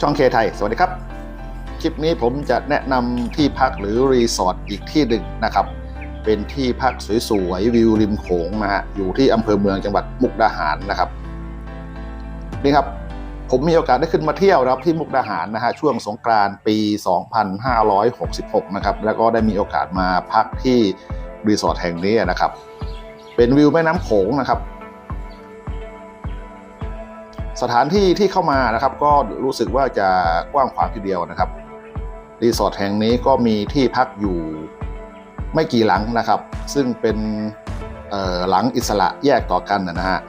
ช่องเคไทย สวัสดีครับ คลิปนี้ผมจะแนะนำที่พักหรือรีสอร์ทอีกที่หนึ่งนะครับ เป็นที่พักสวยๆวิวริมโขงนะฮะอยู่ที่อำเภอเมืองจังหวัดมุกดาหารนะครับนี่ครับผมมีโอกาสได้ขึ้นมาเที่ยวนะครับที่มุกดาหารนะฮะช่วงสงกรานต์ปี 2566 นะครับ แล้วก็ได้มีโอกาสมาพักที่รีสอร์ทแห่งนี้นะครับ เป็นวิวแม่น้ำโขงนะครับ สถานที่ที่เข้ามานะครับ ก็รู้สึกว่าจะกว้างขวางทีเดียวนะครับรีสอร์ทแห่งนี้ก็มีที่พักอยู่ไม่กี่หลังนะครับ ซึ่งเป็นหลังอิสระแยกต่อกันนะฮะ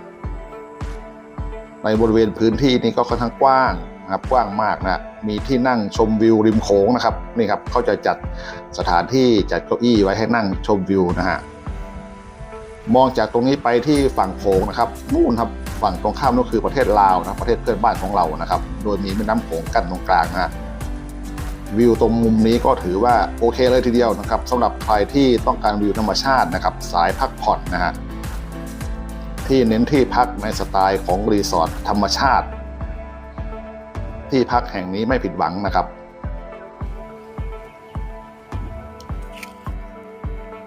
ในบริเวณพื้นที่นี้ก็ค่อนข้างกว้างนะครับกว้างมากนะมีที่นั่งชมวิวริมโขงนะครับนี่ครับเขาจะจัดสถานที่จัดเก้าอี้ไว้ให้นั่งชมวิวนะฮะมองจากตรงนี้ไปที่ฝั่งโขงนะครับนู่นครับ ฝั่งตรงข้ามนั่นคือประเทศลาวนะประเทศเพื่อนบ้านของเรานะครับ โดยมีแม่น้ำโขงกั้นตรงกลางนะฮะวิวตรงมุมนี้ก็ถือว่าโอเคเลยทีเดียวนะครับสำหรับใครที่ต้องการวิวธรรมชาตินะครับ สายพักผ่อนนะฮะที่เน้นที่พักในสไตล์ของรีสอร์ทธรรมชาติ ที่พักแห่งนี้ไม่ผิดหวังนะครับ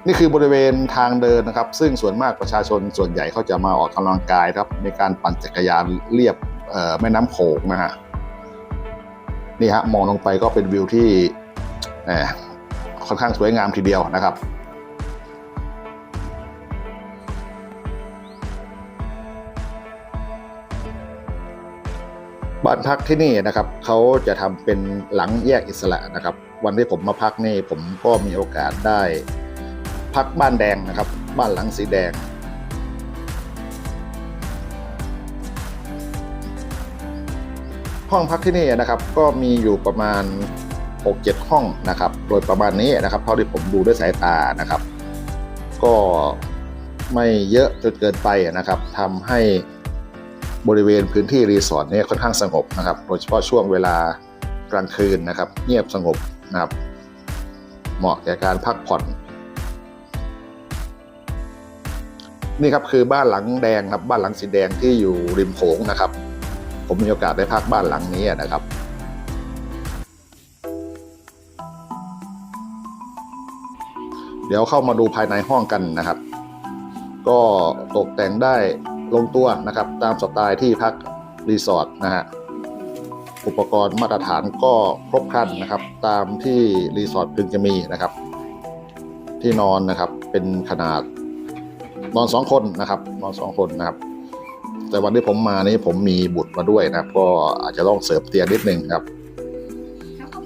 นี่คือบริเวณทางเดินนะครับ ซึ่งส่วนมากประชาชนส่วนใหญ่เขาจะมาออกกำลังกายครับในการปั่นจักรยานเรียบแม่น้ำโขงนะฮะนี่ฮะมองลงไปก็เป็นวิวที่ค่อนข้างสวยงามทีเดียวนะครับบ้านพักที่นี่นะครับเขาจะทำเป็นหลังแยกอิสระนะครับ วันที่ผมมาพักนี่ผมก็มีโอกาสได้ พักบ้านแดงนะครับ บ้านหลังสีแดง ห้องพักที่นี่นะครับก็มีอยู่ประมาณ 6-7 ห้องนะครับ โดยประมาณนี้นะครับ เท่าที่ผมดูด้วยสายตานะครับ ก็ไม่เยอะจนเกินไปนะครับทำให้บริเวณพื้นที่รีสอร์ทเนี่ยค่อนข้างสงบนะครับ โดยเฉพาะช่วงเวลากลางคืนนะครับ เงียบสงบนะครับ เหมาะแก่การพักผ่อน นี่ครับคือบ้านหลังแดงครับบ้านหลังสีแดงที่อยู่ริมโขงนะครับ ผมมีโอกาสได้พักบ้านหลังนี้นะครับเดี๋ยวเข้ามาดูภายในห้องกันนะครับ ก็ตกแต่งได้ลงตัวนะครับ ตามสไตล์ที่พักรีสอร์ทนะฮะ อุปกรณ์มาตรฐานก็ครบครันนะครับ ตามที่รีสอร์ทพึงจะมีนะครับ ที่นอนนะครับเป็นขนาด นอนสองคนนะครับ นอนสองคนนะครับ แต่วันที่ผมมานี้ผมมีบุตรมาด้วยนะครับ ก็อาจจะต้องเสริมเตียงนิดนึงครับ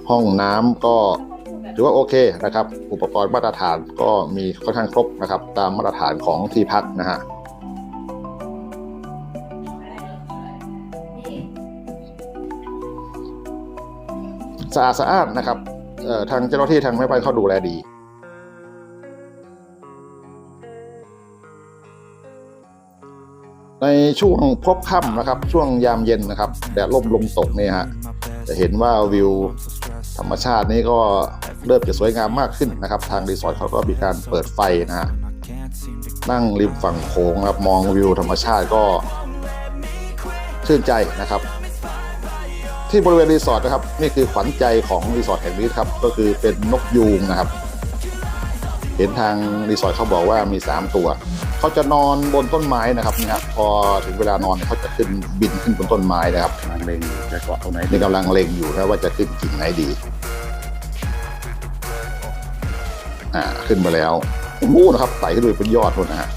ห้องน้ำก็ถือว่าโอเคนะครับ อุปกรณ์มาตรฐานก็มีค่อนข้างครบนะครับ ตามมาตรฐานของที่พักนะฮะสะอาดสะอาดนะครับทางเจ้าหน้าที่ทางแม่บ้านเขาดูแลดี ในช่วงพบค่ำนะครับ ช่วงยามเย็นนะครับแดดร่มลมตกเนี่ยฮะจะเห็นว่าวิวธรรมชาตินี้ก็เริ่มจะสวยงามมากขึ้นนะครับ ทางรีสอร์ทเขาก็มีการเปิดไฟนะฮะนั่งริมฝั่งโขงครับมองวิวธรรมชาติก็ชื่นใจนะครับ ที่บริเวณรีสอร์ทนะครับนี่คือขวัญใจของรีสอร์ทแห่งนี้ครับก็คือเป็นนกยูงนะครับ เห็นทางรีสอร์ทเขาบอกว่ามี 3 ตัว เขาจะนอนบนต้นไม้นะครับนี่ครับพอถึงเวลานอนเขาจะขึ้นบินขึ้นบนต้นไม้นะครับกำลังเล็งอยู่จะเกาะตรงไหนนี่กำลังเล็งอยู่นะว่าจะขึ้นกิ่งไหนดีอ่าขึ้นมาแล้วโอ้โหนะครับไต่ขึ้นไปเป็นยอดนู่นนะฮะ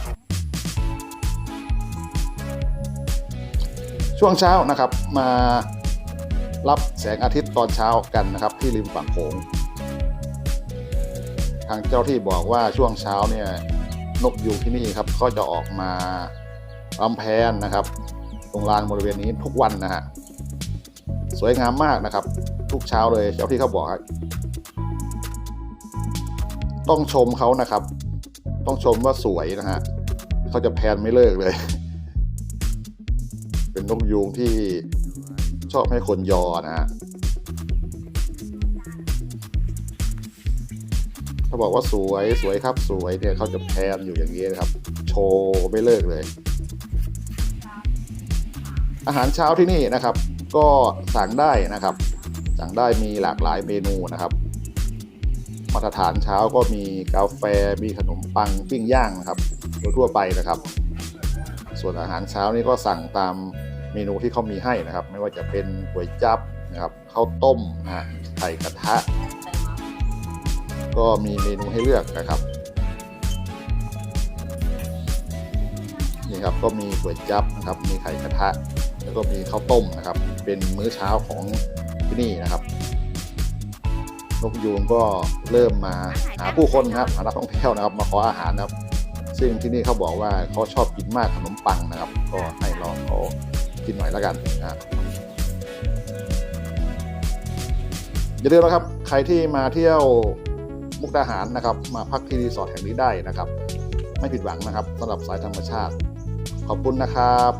ช่วงเช้านะครับมารับแสงอาทิตย์ตอนเช้ากันนะครับ ที่ริมฝั่งโขงทางเจ้าที่บอกว่าช่วงเช้าเนี่ย นกยูงที่นี่ครับก็จะออกมาลำแพนนะครับ ตรงลานบริเวณนี้ทุกวันนะฮะสวยงามมากนะครับ ทุกเช้าเลยเจ้าที่เขาบอกต้องชมเขานะครับ ต้องชมว่าสวยนะฮะเขาจะแพนไม่เลิกเลย เป็นนกยูงที่ชอบให้คนยอนะฮะ เขาบอกว่าสวยสวยครับสวยเนี่ยเขาจะแพนอยู่อย่างนี้นะครับ โชว์ไม่เลิกเลย อาหารเช้าที่นี่นะครับ ก็สั่งได้นะครับ สั่งได้มีหลากหลายเมนูนะครับมาตรฐานเช้าก็มีกาแฟมีขนมปังปิ้งย่างนะครับโดยทั่วไปนะครับ ส่วนอาหารเช้านี่ก็สั่งตามเมนูที่เขามีให้นะครับ ไม่ว่าจะเป็นก๋วยจั๊บนะครับข้าวต้มนะฮะไข่กระทะ ก็มีเมนูให้เลือกนะครับนี่ครับก็มีก๋วยจั๊บนะครับ มีไข่กระทะ แล้วก็มีข้าวต้มนะครับ เป็นมื้อเช้าของที่นี่นะครับนกยูงก็เริ่มมาหาผู้คนนะครับหานักท่องเที่ยวนะครับ มาขออาหารนะครับ ซึ่งที่นี่เขาบอกว่าเขาชอบกินมากขนมปังนะครับ ก็ให้ลองเขากินหน่อยแล้วกันนะอย่าลืมนะครับ ใครที่มาเที่ยว มุกดาหารนะครับ มาพักที่รีสอร์ทแห่งนี้ได้นะครับ ไม่ผิดหวังนะครับสำหรับสายธรรมชาติ ขอบคุณนะครับ